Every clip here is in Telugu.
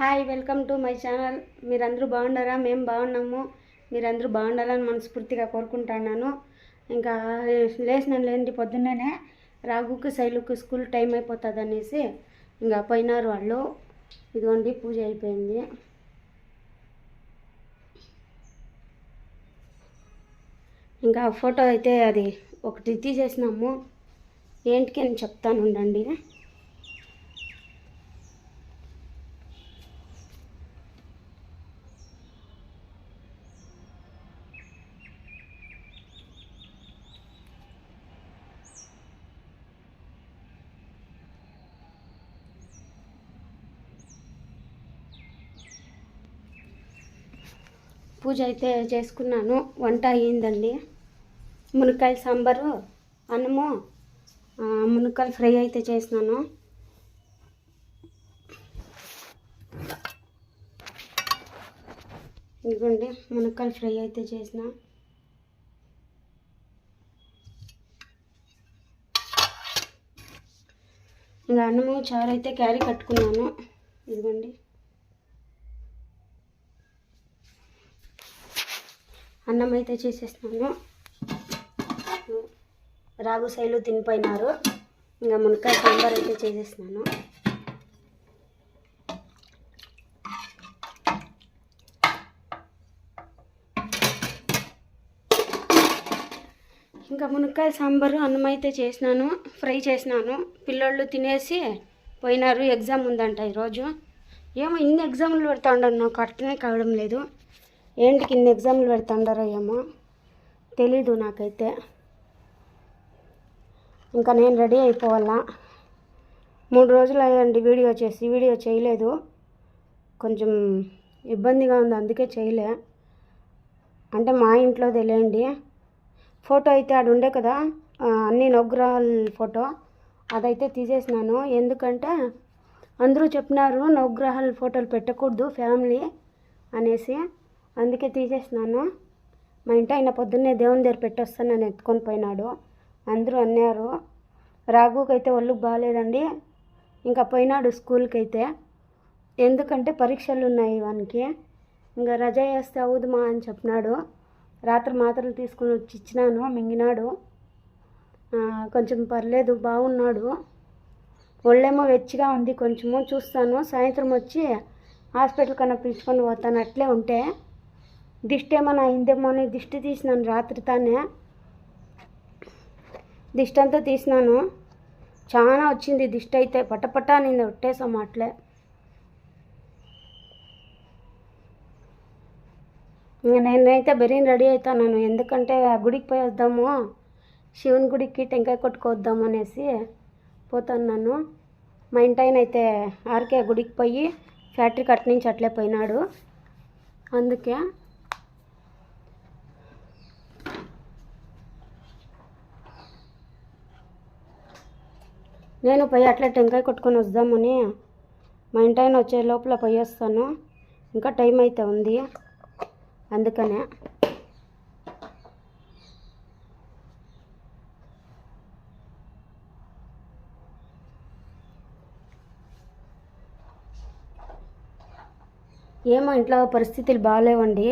Hi welcome to my channel. మీరందరూ బాగున్నారా? మేము బాగున్నాము. మీరందరూ బాగుండాలని మనస్ఫూర్తిగా కోరుకుంటున్నాను. ఇంకా లేచిన లేని పొద్దున్నే రాఘుకు శైలుకు స్కూల్ టైం అయిపోతుంది అనేసి ఇంకా పోయినారు వాళ్ళు. ఇదిగోండి పూజ అయిపోయింది. ఇంకా ఫోటో అయితే అది ఒకటి తీసేసినాము. ఏంటికి అని చెప్తాను ఉండండి. పూజ అయితే చేసుకున్నాను. వంట అయ్యిందండి. మునక్కాయ సాంబారు అన్నము మునక్కాయలు ఫ్రై అయితే చేసినాను. ఇదిగోండి మునక్కాయలు ఫ్రై అయితే చేసిన. ఇంకా అన్నము చారు అయితే క్యారీ కట్టుకున్నాను. ఇదిగోండి. అన్నం అయితే చేసేస్తున్నాను. రాగు శైలు తినిపోయినారు. ఇంకా మునక్కాయ సాంబార్ అయితే చేసేస్తున్నాను. ఇంకా మునక్కాయ సాంబారు అన్నం అయితే చేసినాను ఫ్రై చేసినాను. పిల్లోళ్ళు తినేసి పోయినారు. ఎగ్జామ్ ఉందంట ఈరోజు. ఏమో ఇన్ని ఎగ్జామ్లు పెడతా ఉండను నాకు అర్థమే కావడం లేదు. ఏంటికి ఇన్ని ఎగ్జామ్లు పెడతాండారో ఏమో తెలీదు నాకైతే. ఇంకా నేను రెడీ అయిపోవాలా? మూడు రోజులు అయ్యండి వీడియో చేసి. వీడియో చేయలేదు. కొంచెం ఇబ్బందిగా ఉంది అందుకే చేయలే. అంటే మా ఇంట్లో తెలియండి. ఫోటో అయితే ఆడు ఉండే కదా అన్ని నవగ్రహాల ఫోటో. అదైతే తీసేసినాను. ఎందుకంటే అందరూ చెప్పినారు నవగ్రహాల ఫోటోలు పెట్టకూడదు ఫ్యామిలీ అనేసి. అందుకే తీసేసినాను. మా ఇంటి ఆయన పొద్దున్నే దేవుని దగ్గర నన్ను ఎత్తుకొని పోయినాడు. అందరూ అన్నారు రాఘుకైతే ఒళ్ళుకు బాగాలేదండి ఇంకా పోయినాడు స్కూల్కి అయితే ఎందుకంటే పరీక్షలు ఉన్నాయి వానికి. ఇంకా రజా వేస్తే అవుదుమా అని చెప్పినాడు. రాత్రి మాత్రలు తీసుకుని వచ్చి ఇచ్చినాను మింగినాడు. కొంచెం పర్లేదు బాగున్నాడు. ఒళ్ళేమో వెచ్చిగా ఉంది కొంచెము చూస్తాను. సాయంత్రం వచ్చి హాస్పిటల్ కన్నా పిలుచుకొని పోతాను అట్లే ఉంటే దిష్టి ఏమైనా అయిందేమో అని దిష్టి తీసినాను రాత్రి తానే. దిష్టి అంతా తీసినాను. చాలా వచ్చింది దిష్టి అయితే. పటపట నేను ఒట్టేసాము అట్లే నేనైతే బెరీన్ రెడీ అవుతాను ఎందుకంటే ఆ గుడికి పోయి వద్దాము. శివుని గుడికి టెంకాయ కొట్టుకొద్దాము అనేసి పోతున్నాను. మా ఇంటి అయితే ఆర్కే గుడికి పోయి ఫ్యాక్టరీ కట్ నుంచి అట్లే పోయినాడు. అందుకే నేను పోయి అట్లా టెంకాయ కొట్టుకొని వద్దామని మా ఇంటి ఆయన వచ్చే లోపల పోయి వస్తాను. ఇంకా టైం అయితే ఉంది. అందుకనే. ఏమో ఇంట్లో పరిస్థితులు బాగాలేవండి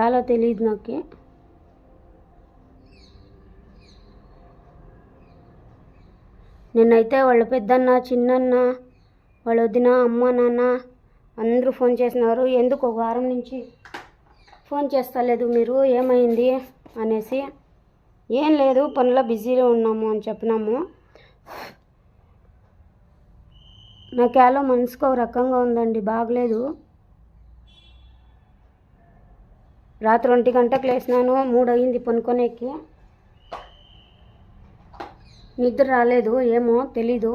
ఎలా తెలియదు నాకు. నిన్నైతే వాళ్ళ పెద్దన్న చిన్నన్న వాళ్ళ వదిన అమ్మ నాన్న అందరూ ఫోన్ చేసినారు. ఎందుకు ఒక వారం నుంచి ఫోన్ చేస్తలేదు మీరు? ఏమైంది అనేసి. ఏం లేదు పనిలో బిజీలో ఉన్నాము అని చెప్పినాము. నాకు యాలో మనసుకు ఒక రకంగా ఉందండి బాగలేదు. రాత్రి ఒంటి గంటకు లేచినాను మూడు అయింది పనుకొనేకి. నిద్ర రాలేదు ఏమో తెలీదు.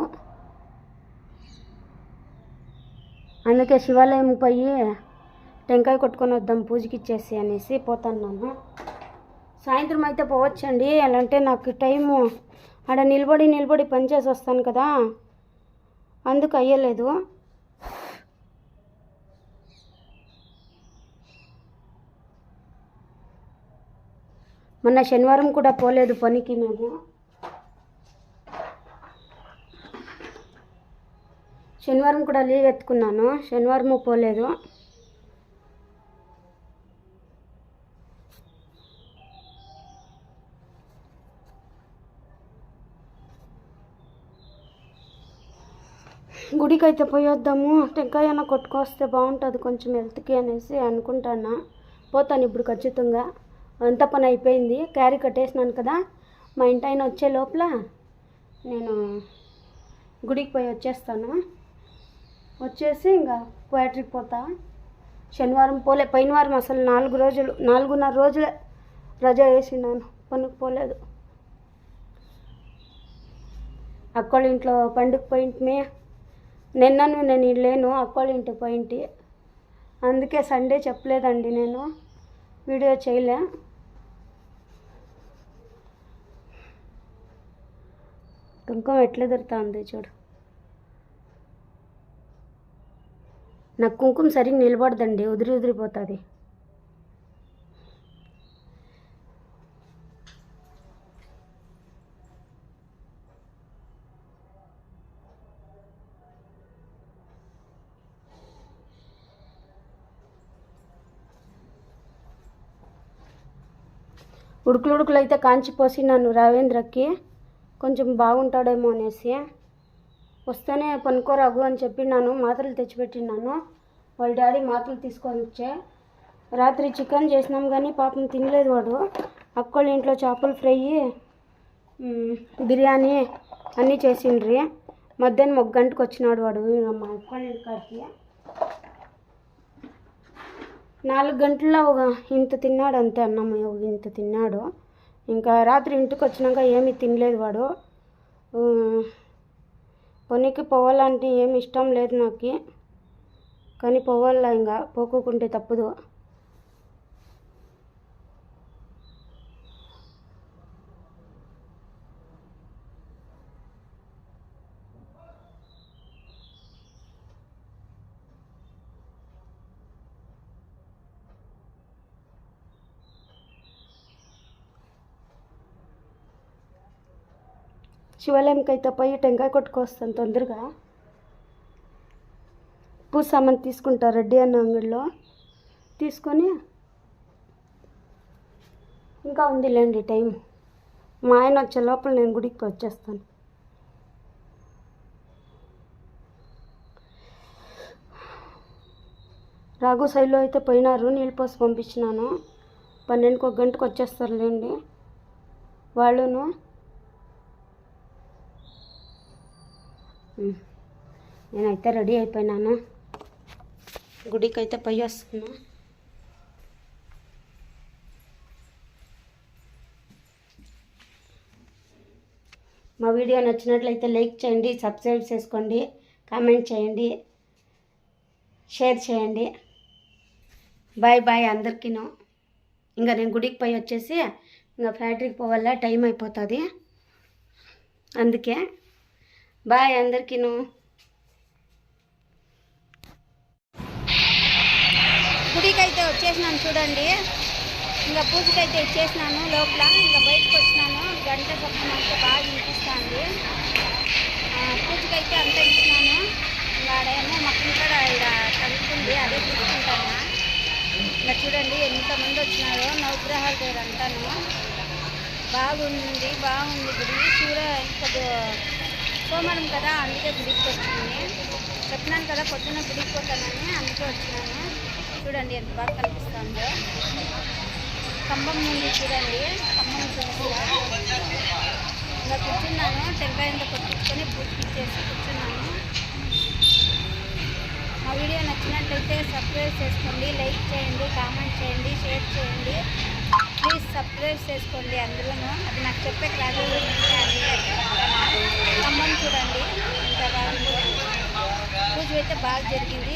అందుకే శివాలయం పోయి టెంకాయ కొట్టుకొని వద్దాం పూజకి ఇచ్చేసి అనేసి పోతున్నాను. సాయంత్రం అయితే పోవచ్చండి అలాంటే అంటే నాకు టైము. ఆడ నిలబడి నిలబడి పనిచేసి వస్తాను కదా అందుకు అయ్యలేదు. మొన్న శనివారం కూడా పోలేదు పనికి మేము శనివారం కూడా లీవ్ ఎత్తుకున్నాను. శనివారం పోలేదు. గుడికి అయితే పోయొద్దాము. టెంకాయ కొట్టుకొస్తే బాగుంటుంది కొంచెం హెల్త్కి అనేసి అనుకుంటానా పోతాను ఇప్పుడు ఖచ్చితంగా. అంత పని అయిపోయింది. క్యారీ కట్టేసినాను కదా. మా ఇంటి ఆయన వచ్చే లోపల నేను గుడికి పోయి వచ్చేస్తాను. వచ్చేసి ఇంకా క్వాటరీకి పోతా. శనివారం పోలే పైన వారం అసలు నాలుగు రోజులు నాలుగున్నర రోజులే రజా వేసినాను పనికి పోలేదు. అక్కోళ్ళ ఇంట్లో పండుగ పోయింటిమే. నిన్నను నేను లేను అక్కోళ్ళ ఇంటి పోయింటి. అందుకే సండే చెప్పలేదండి నేను. వీడియో చేయలే. కుంకుమ ఎట్లా దొరుకుతుంది చూడు. నాకు కుంకుమ సరిగ్గా నిలబడదండి ఉదిరి ఉదిరిపోతుంది. ఉడుకులు ఉడుకులు అయితే కాంచిపోసి నన్ను రావేంద్రకి కొంచెం బాగుంటాడేమో అనేసి. వస్తేనే పనుకోరాగు అని చెప్పినాను మాత్రలు తెచ్చిపెట్టినాను వాళ్ళ డాడీ మాత్రలు తీసుకొని వచ్చే. రాత్రి చికెన్ చేసినాం కానీ పాపం తినలేదు వాడు. అక్కోళ్ళ ఇంట్లో చేపలు ఫ్రై బిర్యానీ అన్నీ చేసిండ్రి. మధ్యాహ్నం ఒక గంటకు వచ్చినాడు వాడు మా అక్కోళ్ళ ఇంటికాడికి. నాలుగు గంటల్లో ఒక ఇంత తిన్నాడు అంతే అన్నం ఒక ఇంత తిన్నాడు. ఇంకా రాత్రి ఇంటికి వచ్చినాక ఏమీ తినలేదు వాడు. పనికి పోవాలంటే ఏమి ఇష్టం లేదు నాకు. కానీ పోవాలా ఇంకా? పోకోకుంటే తప్పదు. శివాలయంకి అయితే పోయి టెంకాయ కొట్టుకొస్తాను తొందరగా. పూజ సామాన్ తీసుకుంటా రెడ్డి అన్న అంగడిలో. తీసుకొని ఇంకా ఉందిలేండి టైం మా ఆయన వచ్చే లోపల నేను గుడికి వచ్చేస్తాను. రాఘు సైడ్లో అయితే పోయినారు నీళ్ళు పోసి పంపించినాను. పన్నెండుకి ఒక గంటకు వచ్చేస్తారులేండి. వాళ్ళును నేనైతే రెడీ అయిపోయినాను. గుడికి అయితే పోయి వస్తున్నా. మా వీడియో నచ్చినట్లయితే లైక్ చేయండి సబ్స్క్రైబ్ చేసుకోండి కామెంట్ చేయండి షేర్ చేయండి. బాయ్ బాయ్ అందరికీను ఇంకా నేను గుడికి పోయి వచ్చేసి ఇంకా ఫ్యాక్టరీకి పోవాలా టైం అయిపోతుంది. అందుకే బాయ్ అందరికీను. గుడికి అయితే వచ్చేసినాను చూడండి. ఇంకా పూజకైతే ఇచ్చేసినాను లోపల. ఇంకా బయటకు వచ్చినాను. గంట శబ్దం అంతా బాగా వినిపిస్తుంది. పూజకైతే అంతా ఇచ్చినాను. ఇంకా ఆడేమో మొక్కలు కూడా ఇక్కడ కలుగుతుంది అదే తీసుకుంటాను ఇంకా చూడండి ఎంతమంది వచ్చినారో. నవగ్రహాల దగ్గర అంటాను బాగుంది బాగుంది గుడి. చూడ కొద్దిగా సోమవారం కదా అందుకే గుడికి వచ్చింది చెప్పినాను కదా పొద్దున్న గుడికి పోతానని అందుకే వచ్చినాను. చూడండి ఎంత బాగా కనిపిస్తుందో. స్తంభం ముందు చూడండి స్తంభం చూసిరా ఇంకా కూర్చున్నాను టెంకాయంత కొట్టించుకొని పూజకి కూర్చున్నాను. మా వీడియో నచ్చినట్లయితే సబ్స్క్రైబ్ చేసుకోండి లైక్ చేయండి కామెంట్ చేయండి షేర్ చేయండి. ప్లీజ్ సబ్స్క్రైబ్ చేసుకోండి అందులోనూ. అది నాకు చెప్పే రాదు ఖమ్మం చూడండి. ఎంత బాగుందో పూజ అయితే బాగా జరిగింది.